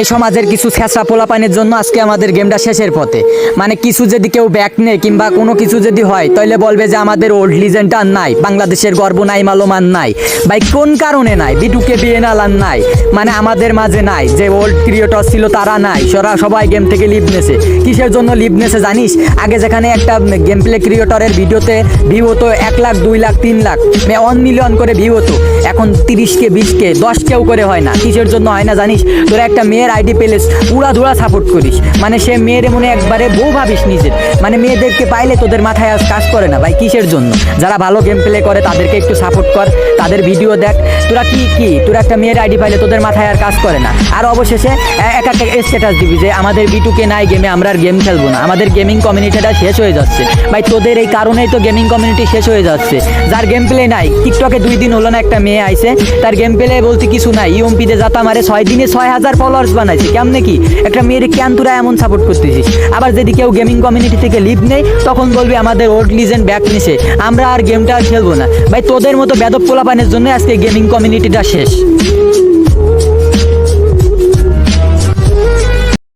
এই সমাজের কিছু ছেঁচড়া পোলাপানের জন্য আজকে আমাদের গেমটা শেষের পথে। মানে কিছু যদি কেউ ব্যাক নেয় কিংবা কোনো কিছু যদি হয় তাহলে বলবে যে আমাদের ওল্ড লিজেন্ড আর নাই, বাংলাদেশের গর্ব নাই, মালোমান নাই। ভাই, কোন কারণে নাই? বিটুকে বিএনএল আর নাই। মানে আমাদের মাঝে নাই, যে ওল্ড ক্রিয়েটর ছিল তারা নাই, সরা সবাই গেম থেকে লিভ নেছে কিসের জন্য লিভ নেছে জানিস? আগে যেখানে একটা গেম প্লে ক্রিয়েটরের ভিডিওতে ভিউ হতো এক লাখ, দুই লাখ, তিন লাখ ওয়ান মিলিয়ন করে ভিউ হতো। এখন তিরিশকে, বিশকে দশ কেউ করে হয় না। কিসের জন্য হয় না জানিস? তোরা একটা মেয়ের আইডি পেলে উড়া ধুরা সাপোর্ট করিস। মানে সে মেয়ের মনে একবারে বউ ভাবিস নিজের। মানে মেয়েদেরকে পাইলে তোদের মাথায় আজ কাজ করে না। ভাই, কিসের জন্য? যারা ভালো গেম প্লে করে, তাদেরকে একটু সাপোর্ট কর, তাদের ভিডিও দেখ। তোরা কি কি? তোরা একটা মেয়ের আইডি পাইলে তোদের মাথায় আর কাজ করে না। আর অবশেষে এক একটা স্ট্যাটাস দিবি যে আমাদের বিটুকে নাই গেমে আমরা আর গেম খেলব না। আমাদের গেমিং কমিউনিটিটা শেষ হয়ে যাচ্ছে। ভাই, তোদের এই কারণেই তো গেমিং কমিউনিটি শেষ হয়ে যাচ্ছে। যার গেম প্লে নাই টিকটকে দুই দিন হলো না একটা মেয়ে আইছে, তার গেম প্লে বলতে কিছু নাই। ইউএমপিতে যাতা মারে ছয় দিনে ছয় হাজার ফলোয়ার্স বানাইছে। কেমনে কি? একটা মেয়ের কেন তোরা এমন সাপোর্ট করতেছিস। আবার যদি কেউ গেমিং কমিউনিটি থেকে লিভ নেই তখন বলবি আমাদের ওল্ড লিজেন্ড ব্যাক নিছে। আমরা আর গেমটা আর খেলব না। ভাই, তোদের মতো বেদব পোলাপানের জন্য আজকে গেমিং কমিউনিটিটা শেষ।